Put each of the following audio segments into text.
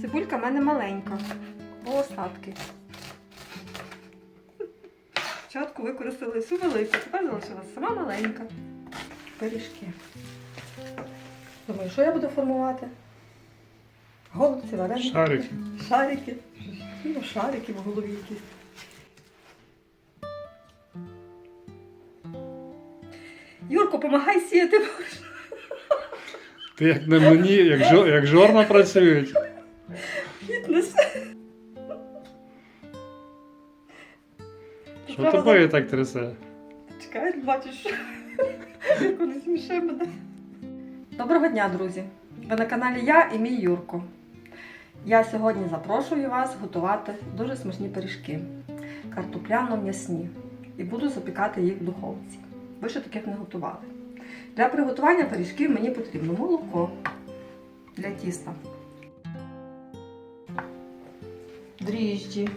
Цибулька в мене маленька, бо остатки. Спочатку використали всю велику, тепер залишилася сама маленька. Пиріжки. Думаю, що я буду формувати? Голубці, вареники. Шарики. Шарики. Ну, шарики в голові якісь. Юрко, помагай сіяти. Ти як на мені, як, жо, як жорна працюють. Фітнес. Що Треба тобою так трясе? Чекай, бачиш, як воно сміше буде. Доброго дня, друзі! Ви на каналі Я і мій Юрко. Я сьогодні запрошую вас готувати дуже смачні пиріжки картопляно-м'ясні. І буду запікати їх в духовці. Ви ще таких не готували. Для приготування пиріжків мені потрібно молоко для тіста, дріжджі,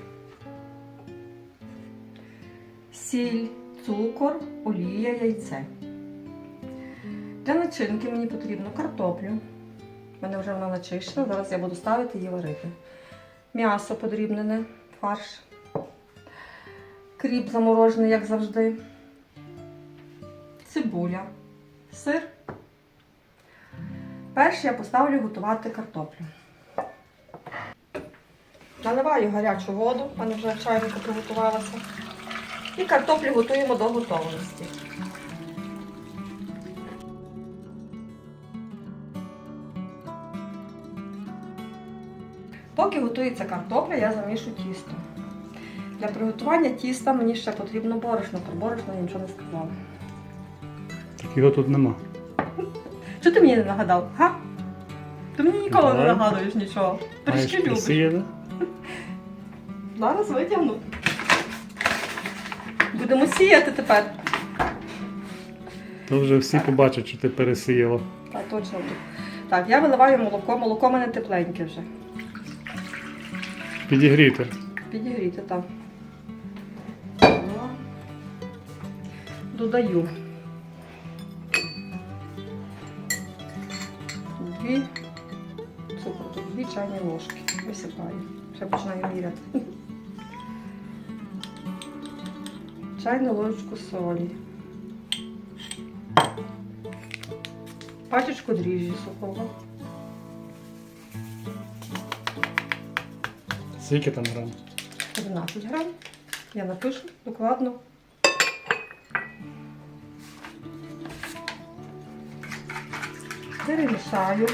сіль, цукор, олія, яйце. Для начинки мені потрібно картоплю. У мене вже вона начищена, зараз я буду ставити її варити. М'ясо подрібнене, фарш. Кріп заморожений, як завжди. Цибуля, сир. Перше я поставлю готувати картоплю. Наливаю гарячу воду, в мене вже в чайнику приготувалася. І картоплю готуємо до готовності. Поки готується картопля, я замішу тісто. Для приготування тіста мені ще потрібно борошно. Про борошно я нічого не сказала. Так його тут нема. Що ти мені не нагадав? Га? Ти мені ніколи не нагадуєш нічого. Пиріжки любиш. Зараз витягну. Будемо сіяти тепер. То вже всі побачать, що ти пересіяла. Так, точно. Так, я виливаю молоко. Молоко в мене тепленьке вже. Підігріти. Підігріти там. О. Додаю. Дві цукру, дві чайні ложки. Висипаю. Ще починаю міряти. Чайну ложечку солі. Пачечку дріжджі сухого. Скільки там грам? 11 грам. Я напишу докладно. Перемішаю.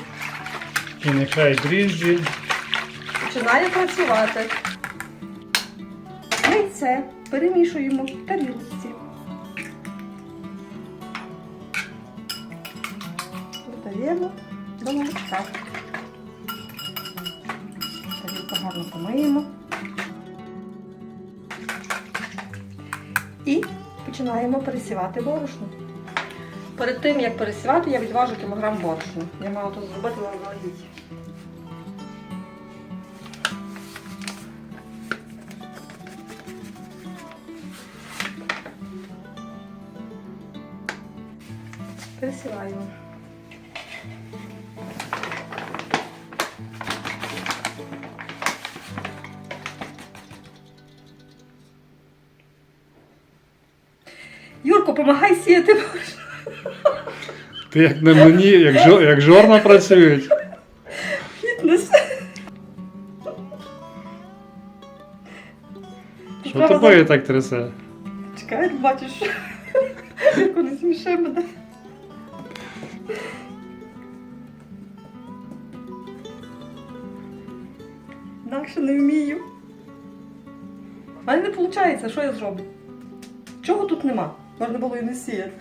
І нехай дріжджі. Починаю працювати. Яйце перемішуємо в тарілці. Додаємо до молочка. Тарілку гарно помиємо. І починаємо пересівати борошно. Перед тим, як пересівати, я відважу кілограм борошна. Я мала тут зробити заздалегідь. Пересіваємо. Юрко, помагай сіяти. Ти як на мені, як, жо, як жорна працюють. Фітнес. Що тобою так трясе? Чекай, бачиш, як воно сміше буде. Інакше не вмію. У мене не виходить, що я зроблю? Чого тут нема? Можна було і не сіяти.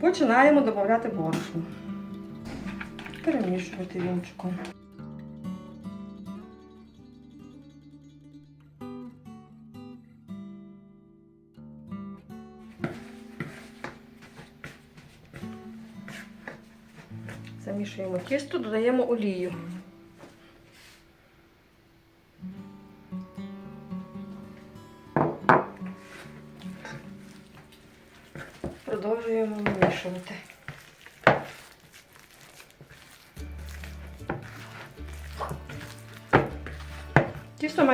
Починаємо додавати борошно. Перемішувати вінчиком. Замішуємо тісто, додаємо олію.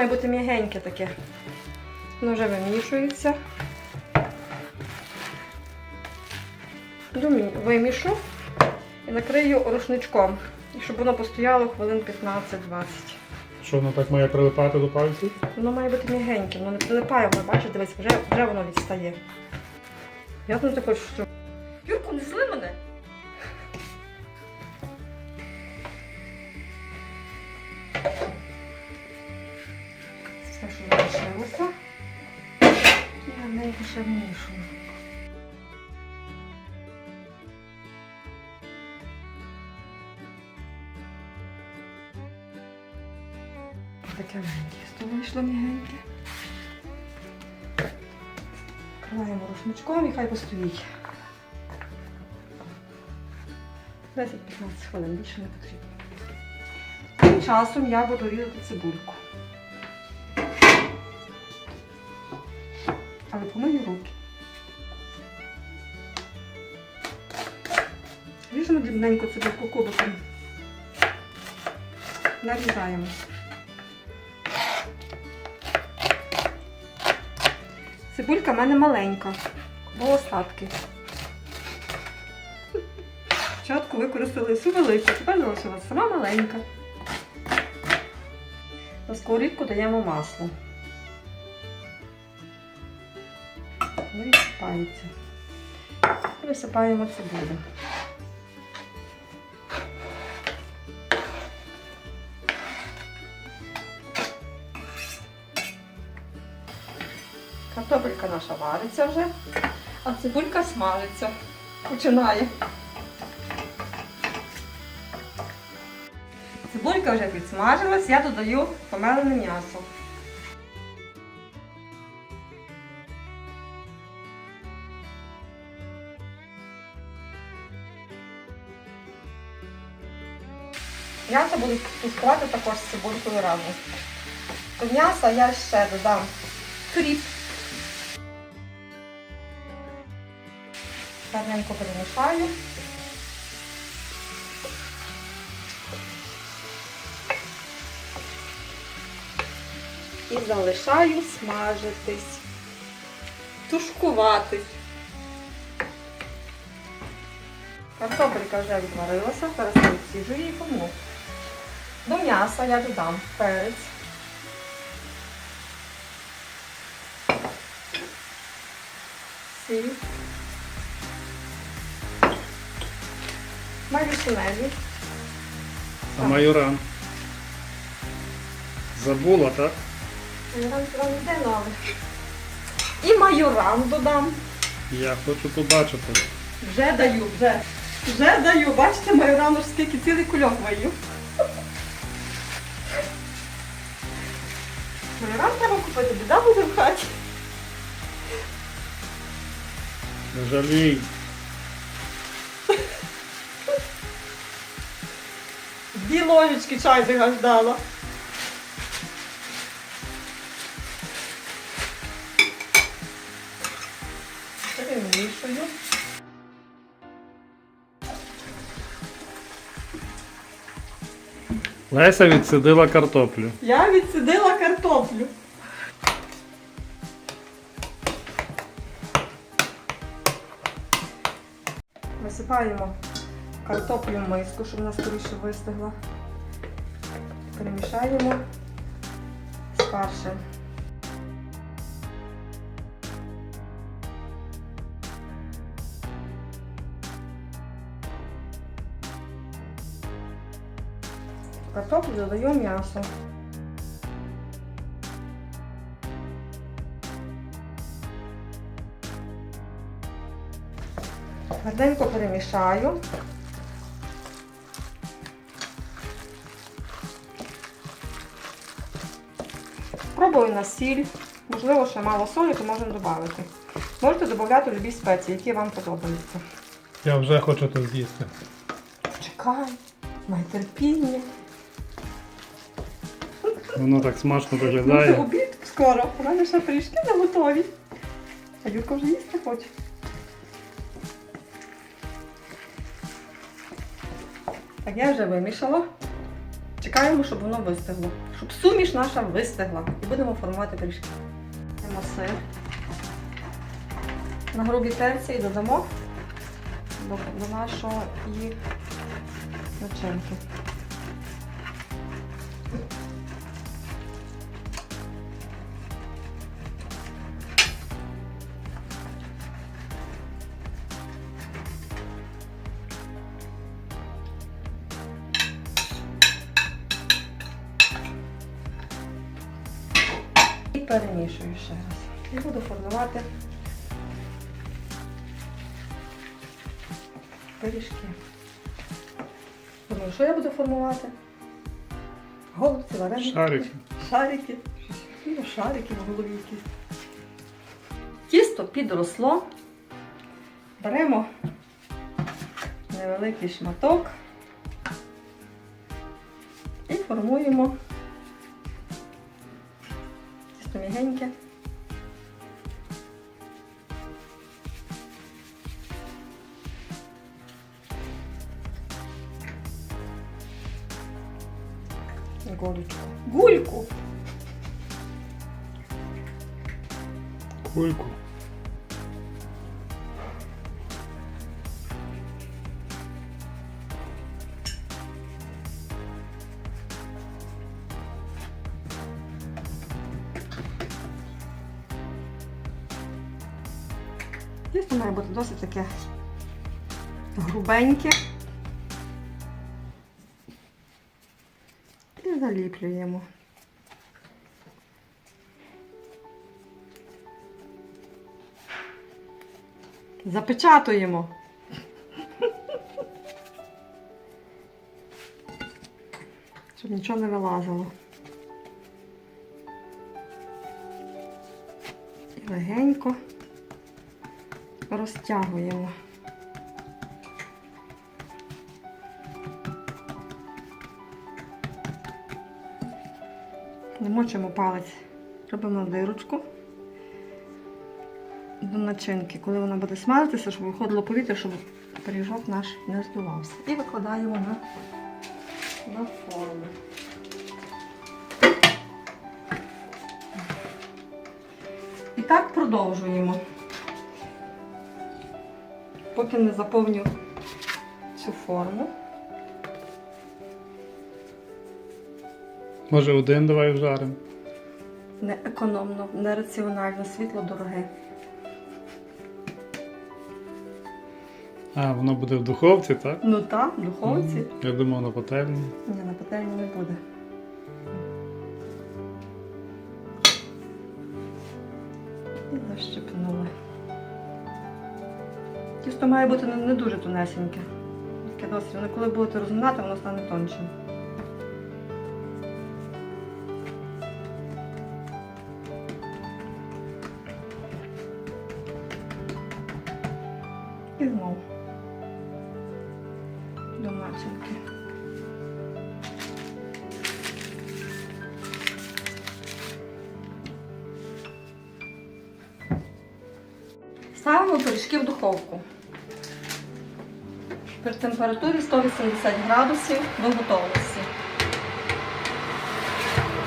Має бути м'ягеньке таке. Воно вже вимішується. Вимішу і накрию рушничком, щоб воно постояло хвилин 15-20. Що воно так має прилипати до пальців? Воно має бути м'ягеньке, воно не прилипає, воно бачиш, дивись, вже, вже воно відстає. Я тут також. Юрку, не зли мене. Неї ще вмішую. Таке тісто вийшло м'ягеньке. Криваємо рушничком і хай постоїть. 10-15 хвилин, більше не потрібно. Тим часом я буду різати цибульку. Але помию руки. Ріжемо дрібненько цибульку кубиком. Нарізаємо. Цибулька в мене маленька, бо остатки. Спочатку використали всю велику, тепер залишилася сама маленька. На сковорідку даємо масло. Висипається. І висипаємо цибулю. Картопелька наша вариться вже, а цибулька смажиться. Починає. Цибулька вже підсмажилась, я додаю помелене м'ясо. М'ясо буду тушкувати також з цибулькою разом. До м'яса я ще додам кріп. Гарненько перемішаю. І залишаю смажитись, тушкуватись. Картопелька вже відварилася, зараз я відсіжу її помну. До м'яса я додам перець. Сіль. Марішинелі. А майоран. Забула, так? Майоран прям йде новий. І майоран додам. Я хочу побачити. Вже даю, вже. Вже даю. Бачите, майорану ж скільки цілий кульок вию. Майоран треба купити, біда буде в хаті. Не жалій. Дві ложечки чай загаждала. Перемішую. Леся відсидила картоплю. Я відсидила картоплю. Висипаємо картоплю в миску, щоб вона скоріше вистигла. Перемішаємо з фаршем. Картоплю додаю м'ясо. Гарненько перемішаю. Пробую на сіль. Можливо, ще мало солі, то можемо додати. Можете додати любі спеції, які вам подобаються. Я вже хочу це з'їсти. Чекай, май терпіння. Воно так смачно це виглядає. обід скоро. У мене ще пиріжки не готові. А Юрка вже їсти хоче. Так, я вже вимішала. Чекаємо, щоб воно вистигло. Щоб суміш наша вистигла. І будемо формувати пиріжки. Беремо сир. На грубій терці і додамо до, і начинки. Пиріжки. Думаю, що я буду формувати? Голубці, вареники. Шарики. Шарики. Ну, шарики в голові якісь. Тісто підросло. Беремо невеликий шматок і формуємо тісто мігеньке. Голечку. Гульку. Кульку. Тісто має бути досить таке грубеньке. Заліплюємо. Запечатуємо. Щоб нічого не вилазило. І легенько розтягуємо. Намочимо палець, робимо дирочку до начинки, коли вона буде смажитися, щоб виходило повітря, щоб пиріжок наш не здувався. І викладаємо на, на форму. І так продовжуємо. Поки не заповню цю форму. Може один давай вжаримо. Не економно, не раціонально, світло дороге. А, воно буде в духовці, так? Ну так, в духовці. Я думав на пательні. Ні, на пательні не буде. І защепнули. Тісто має бути не, не дуже тонесеньке. Таке досить. Воно коли будете розминати, воно стане тоншим. Духовку. При температурі 180 градусів до готовності.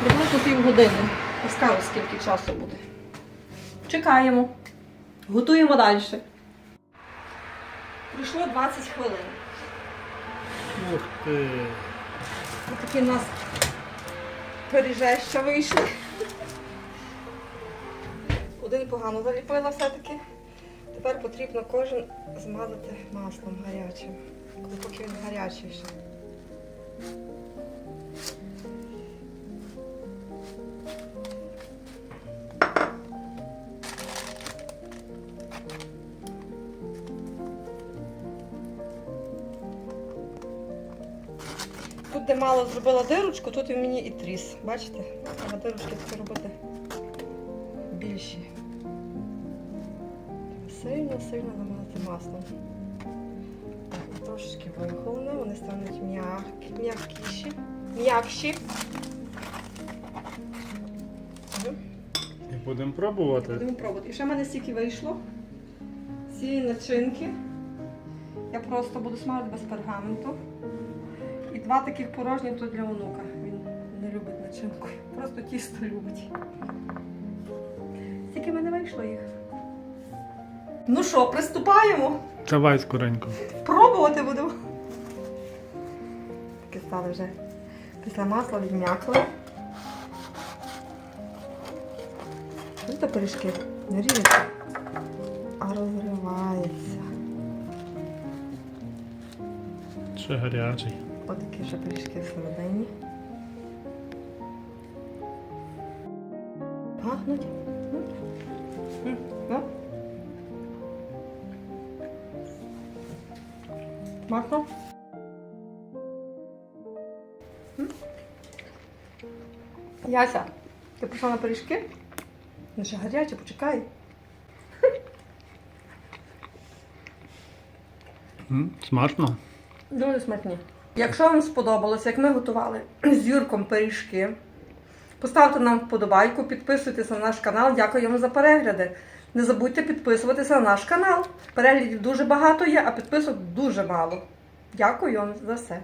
Приблизно пів години. Розкажу, скільки часу буде. Чекаємо. Готуємо далі. Пройшло 20 хвилин. Ух ти. Ось такі у нас пиріжеща вийшли. Один погано заліпила все-таки. Тепер потрібно кожен змазати маслом гарячим, коли поки він гарячий ще. Тут, де мало зробила дирочку, тут і мені і тріс. Бачите? Треба дирочки робити більші. Сильно-сильно намазати маслом. Так, трошечки вихолоне, вони стануть м'які, м'якіші. М'якші. І будемо пробувати. Будемо пробувати. І ще в мене стільки вийшло. Цієї начинки. Я просто буду смажити без пергаменту. І два таких порожні тут для онука. начинкою. Просто тісто любить. Стільки мене вийшло їх. Ну що, приступаємо? Давай скоренько. Пробувати будемо. Таке стали вже після масла відм'якли. Ось до пиріжки не ріжеться, а розривається. Ще гарячий. Ось такі вже пиріжки всередині. Пахнуть. Смачно. Яся, ти прийшла на пиріжки? Ну ще гаряче, почекай. М, Смачно? Дуже смачні. Якщо вам сподобалось, як ми готували з Юрком пиріжки, поставте нам вподобайку, підписуйтесь на наш канал. Дякуємо за перегляди. Не забудьте підписуватися на наш канал. Переглядів дуже багато є, а підписок дуже мало. Дякую вам за все.